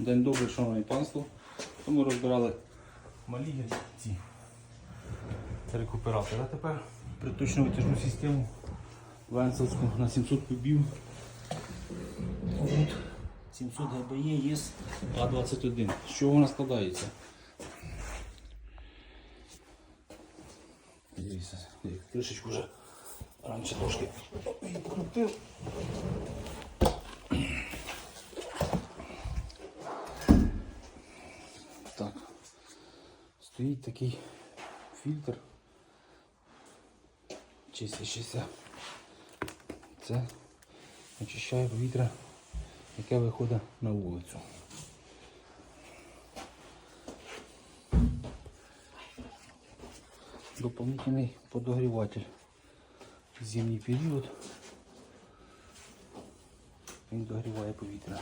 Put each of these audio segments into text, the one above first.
День добрий, шановне панство. Ми розбирали малі ці рекуператори. А тепер приточну витяжну систему Венцелську на 700 кубів. От 700 ГБЄ є А21. З чого вона складається? Дивіться, я кришечку вже раніше трошки її покрутив. Стоїть такий фільтр. Чистящийся. Це очищає повітря, яке виходить на вулицю. Дополнительний подогріватель. Зимній період. Він догріває повітря.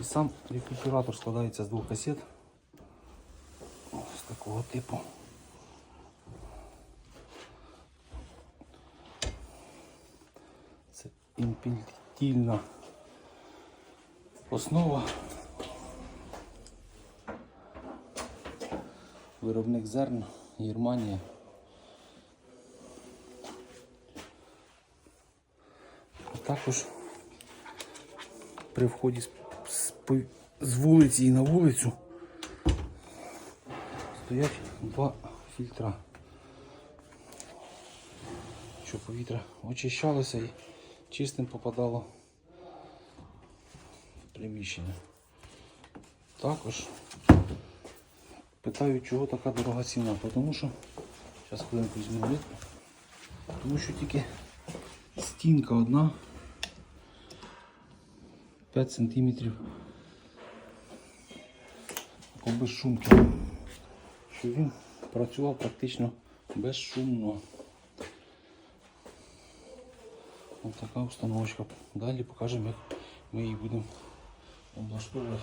І сам рекуператор складається з двох касет. Такого типу. Це імпельтильна основа. Виробник зерн Германія. А також при вході з, з вулиці і на вулицю стоять два фільтра, щоб повітря очищалося і чистим попадало в приміщення. Також питаю, чого така дорога ціна, тому що зараз хвилинку візьму ритку, тому що тільки стінка одна 5 сантиметрів без шумки, що він працював практично безшумно. Ось така установочка. Далі покажемо, як ми її будемо облаштовувати